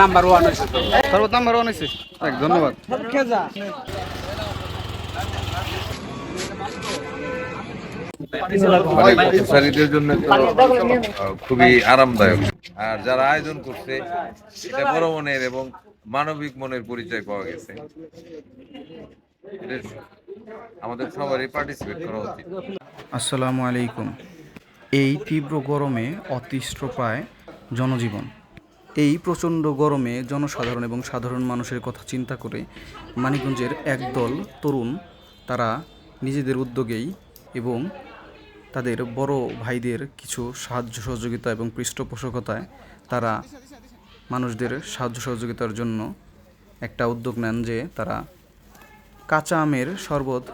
Number one হয়েছে সর্বত number one হয়েছে? ধন্যবাদ। জন্য খুবই আরামদায়ক। আর যারা আয়োজন করছে এটা বড় মনের এবং মানবিক মনের পরিচয় পাওয়া গেছে। আমাদের সবারই পার্টিসিপেট করা উচিত। আসসালামু আলাইকুম। এই তীব্র গরমে অতিষ্ঠ প্রায় জনজীবন। এই প্রচণ্ড গরমে জনসাধারণ এবং সাধারণ মানুষের কথা চিন্তা করে মানিকগঞ্জের একদল তরুণ, তারা নিজেদের উদ্যোগেই এবং তাদের বড় ভাইদের কিছু সাহায্য সহযোগিতা এবং পৃষ্ঠপোষকতায় তারা মানুষদের সাহায্য সহযোগিতার জন্য একটা উদ্যোগ নেন যে তারা কাঁচা আমের শরবত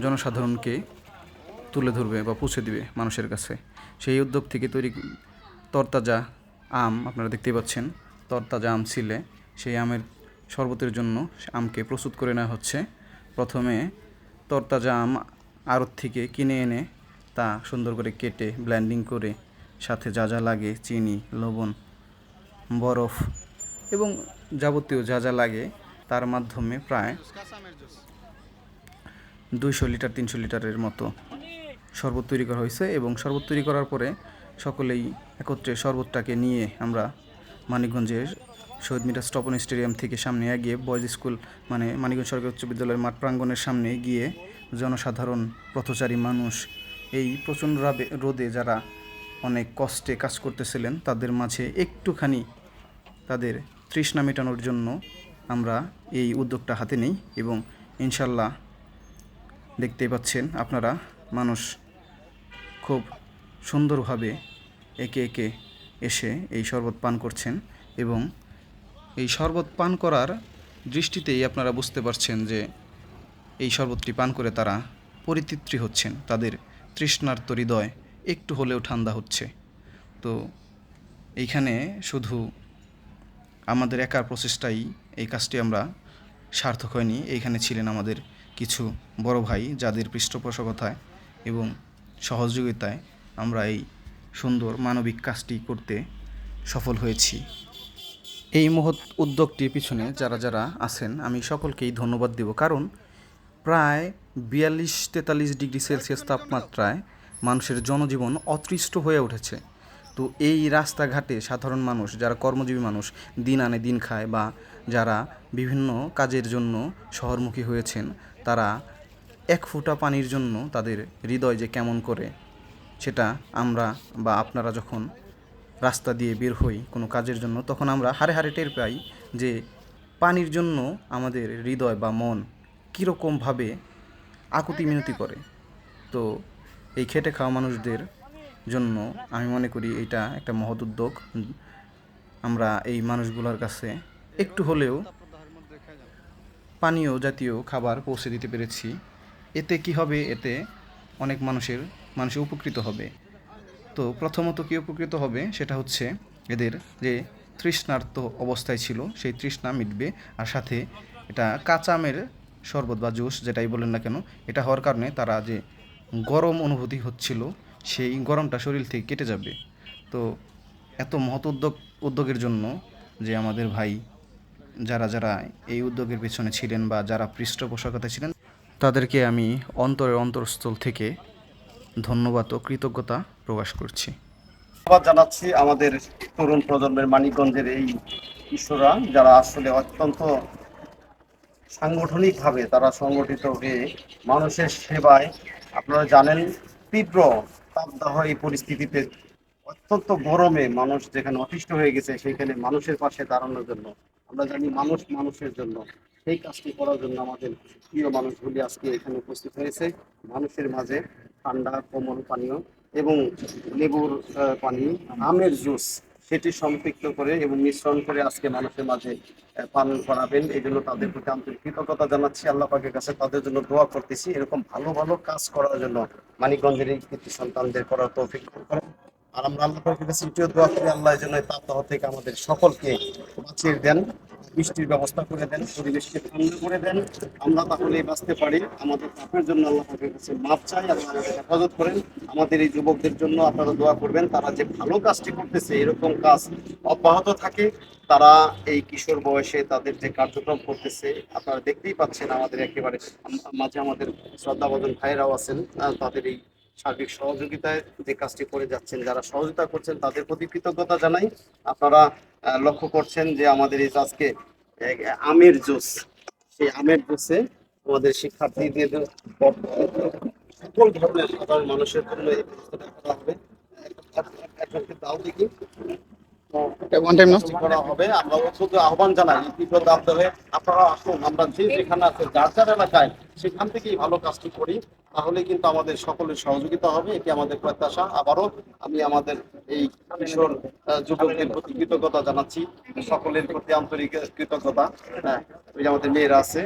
জনসাধারণকে তুলে ধরবে বা পৌঁছে দিবে মানুষের কাছে। সেই উদ্যোগ থেকে তৈরি তরতাজা আম আপনারা দেখতেই পাচ্ছেন, তরতাজা আম ছিলে। সেই আমের শরবতের জন্য আমকে প্রস্তুত করে নেওয়া হচ্ছে। প্রথমে তরতাজা আম আড়ত থেকে কিনে এনে তা সুন্দর করে কেটে ব্ল্যান্ডিং করে, সাথে যা যা লাগে, চিনি, লবণ, বরফ এবং যাবতীয় যা যা লাগে তার মাধ্যমে প্রায় দুইশো লিটার, তিনশো লিটারের মতো শরবত তৈরি করা হয়েছে এবং শরবত তৈরি করার পরে সকলেই একত্রে শরবতটাকে নিয়ে আমরা মানিকগঞ্জের শহীদ মিরাজ স্টপন স্টেডিয়াম থেকে সামনে এগিয়ে বয়েজ স্কুল মানে মানিকগঞ্জ সরকারি উচ্চ বিদ্যালয়ের মাঠ প্রাঙ্গণের সামনে গিয়ে জনসাধারণ, পথচারী মানুষ এই প্রচণ্ড রাবে- রোদে যারা অনেক কষ্টে কাজ করতেছিলেন, তাদের মাঝে একটুখানি তাদের তৃষ্ণা মেটানোর জন্য আমরা এই উদ্যোগটা হাতে নিই এবং ইনশাল্লাহ দেখতেই পাচ্ছেন আপনারা, মানুষ খুব সুন্দরভাবে একে একে এসে এই শরবত পান করছেন এবং এই শরবত পান করার দৃষ্টিতেই আপনারা বুঝতে পারছেন যে এই শরবতটি পান করে তারা পরিতৃপ্তি হচ্ছেন, তাদের তৃষ্ণার্ত হৃদয় একটু হলেও ঠান্ডা হচ্ছে। তো এইখানে শুধু আমাদের একার প্রচেষ্টাই এই কাজটি আমরা সার্থক হয়নি। এইখানে ছিলেন আমাদের কিছু বড় ভাই যাদের পৃষ্ঠপোষকতায় এবং সহযোগিতায় আমরা এই সুন্দর মানবিক কাজটি করতে সফল হয়েছি। এই মহৎ উদ্যোগটির পিছনে যারা যারা আছেন, আমি সকলকেই ধন্যবাদ দেব। কারণ প্রায় বিয়াল্লিশ তেতাল্লিশ ডিগ্রি সেলসিয়াস তাপমাত্রায় মানুষের জনজীবন অতৃষ্ট হয়ে উঠেছে। তো এই রাস্তাঘাটে সাধারণ মানুষ, যারা কর্মজীবী মানুষ, দিন আনে দিন খায় বা যারা বিভিন্ন কাজের জন্য শহরমুখী হয়েছেন, তারা এক ফোঁটা পানির জন্য তাদের হৃদয় যে কেমন করে সেটা আমরা বা আপনারা যখন রাস্তা দিয়ে বের হই কোনো কাজের জন্য, তখন আমরা হারে হারে টের পাই যে পানির জন্য আমাদের হৃদয় বা মন কীরকমভাবে আকুতি মিনতি করে। তো এই খেটে খাওয়া মানুষদের জন্য আমি মনে করি এটা একটা মহৎ উদ্যোগ। আমরা এই মানুষগুলোর কাছে একটু হলেও পানীয় জাতীয় খাবার পৌঁছে দিতে পেরেছি। এতে কি হবে? এতে অনেক মানুষের মানুষের উপকৃত হবে। তো প্রথমত কী উপকৃত হবে? সেটা হচ্ছে এদের যে তৃষ্ণার্ত অবস্থায় ছিল, সেই তৃষ্ণা মিটবে। আর সাথে এটা কাঁচা আমের শরবত বা জুস যেটাই বলেন না কেন, এটা হওয়ার কারণে তারা যে গরম অনুভূতি হচ্ছিল, সেই গরমটা শরীর থেকে কেটে যাবে। তো এত মহৎ উদ্যোগ, উদ্যোগের জন্য যে আমাদের ভাই যারা যারা এই উদ্যোগের পেছনে ছিলেন বা যারা পৃষ্ঠপোষকতা ছিলেন, তাদেরকে আমি অন্তরের অন্তরস্থল থেকে ধন্যবাদ ও কৃতজ্ঞতা প্রকাশ করছি। ধন্যবাদ জানাচ্ছি আমাদের তরুণ প্রজন্মের মানিকগঞ্জের এই কিশোররা যারা আসলে অত্যন্ত সাংগঠনিকভাবে তারা সংগঠিত হয়ে মানুষের সেবায় আপনারা জানেন তীব্র তাপদাহ এই পরিস্থিতিতে অত্যন্ত গরমে মানুষ যেখানে অতিষ্ঠ হয়ে গেছে সেখানে মানুষের পাশে দাঁড়ানোর জন্য, আমরা জানি মানুষ মানুষের জন্য, সেই কাজটি করার জন্য আমাদের প্রিয় মানুষগুলি আজকে এখানে উপস্থিত হয়েছে। মানুষের মাঝে ঠান্ডা, কোমল পানীয় এবং লেবুর পানি, আমের জুস সেটি সম্পৃক্ত করে এবং মিশ্রণ করে আজকে মানুষের মাঝে পান করাবেন। এই জন্য তাদের প্রতি আন্তরিক কৃতজ্ঞতা জানাচ্ছি। আল্লাহ পাকের কাছে তাদের জন্য দোয়া করতেছি। এরকম ভালো ভালো কাজ করার জন্য মানিকগঞ্জের এই কৃতি সন্তানদের করার তৌফিক করেন। আর আমরা আল্লাহ পাকের কাছে এটিও দোয়া করি, আল্লাহ যেন তাপদাহ থেকে আমাদের সকলকে বাঁচিয়ে দেন। বৃষ্টির ব্যবস্থা করে দেন, পরিবেশকে ঠান্ডা করে দেন। আমরা তাহলে বাঁচতে পারি। আমাদের পাপের জন্য আল্লাহ পাকের কাছে মাপ চাই আমাদের হেফাজত করেন। আমাদের এই যুবকদের জন্য আপনারা দোয়া করবেন, তারা যে ভালো কাজটি করতেছে, এরকম কাজ অব্যাহত থাকে। তারা এই কিশোর বয়সে তাদের যে কার্যক্রম করতেছে, আপনারা দেখতেই পাচ্ছেন আমাদের একেবারে মাঝে আমাদের শ্রদ্ধাবদন ভাইরাও আছেন তাদের এই সার্বিক সহযোগিতায় যে কাজটি করে যাচ্ছেন যারা সহযোগিতা করছেন তাদের প্রতি কৃতজ্ঞতা জানাই। আপনারা লক্ষ্য করছেন যে আমাদের এই আজকে আমের জুস সেই আমের জুসে আমাদের শিক্ষার্থীদের সকল ধরনের সাধারণ মানুষের জন্য এই ব্যবস্থাটা করা হবে। একজনকে দাও দেখি। আহ্বান জানাই আপনারা আসুন। আমরা যে যেখানে আছে যার যার এলাকায় সেখান থেকেই ভালো কাজটি করি তাহলে কিন্তু আমাদের সকলের সহযোগিতা হবে এটি আমাদের প্রত্যাশা। আবারও আমি আমাদের এই কিশোর যুবকদের প্রতি কৃতজ্ঞতা জানাচ্ছি সকলের প্রতি আন্তরিক কৃতজ্ঞতা। হ্যাঁ ওই যে আমাদের মেয়েরা আছে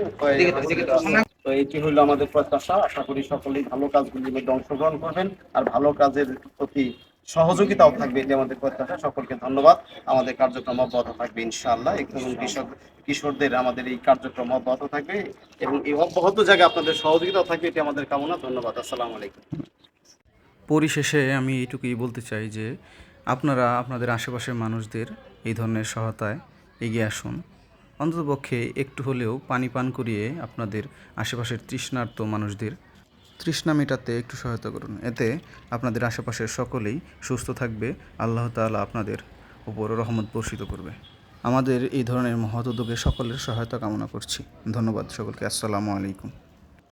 তো এটি হলো আমাদের প্রত্যাশা। আশা করি সকলেই ভালো কাজগুলির মধ্যে অংশগ্রহণ করবেন আর ভালো কাজের প্রতি সহযোগিতাও থাকবে এটি আমাদের প্রত্যাশা। সকলকে ধন্যবাদ। আমাদের কার্যক্রম অব্যাহত থাকবে ইনশাআল্লাহ। এবং কৃষক, কিশোরদের আমাদের এই কার্যক্রম অব্যাহত থাকবে এবং এই অব্যাহত জায়গায় আপনাদের সহযোগিতাও থাকবে, এটি আমাদের কামনা। ধন্যবাদ। আসসালামু আলাইকুম। পরিশেষে আমি এইটুকুই বলতে চাই যে, আপনারা আপনাদের আশেপাশের মানুষদের এই ধরনের সহায়তায় এগিয়ে আসুন। অন্ততপক্ষে একটু হলেও পানি পান করিয়ে আপনাদের আশেপাশের তৃষ্ণার্ত মানুষদের তৃষ্ণা মেটাতে একটু সহায়তা করুন। এতে আপনাদের আশেপাশের সকলেই সুস্থ থাকবে। আল্লাহ তালা আপনাদের উপর রহমত বর্ষিত করবে। আমাদের এই ধরনের মহৎ উদ্যোগে সকলের সহায়তা কামনা করছি। ধন্যবাদ সকলকে। আসসালামু আলাইকুম।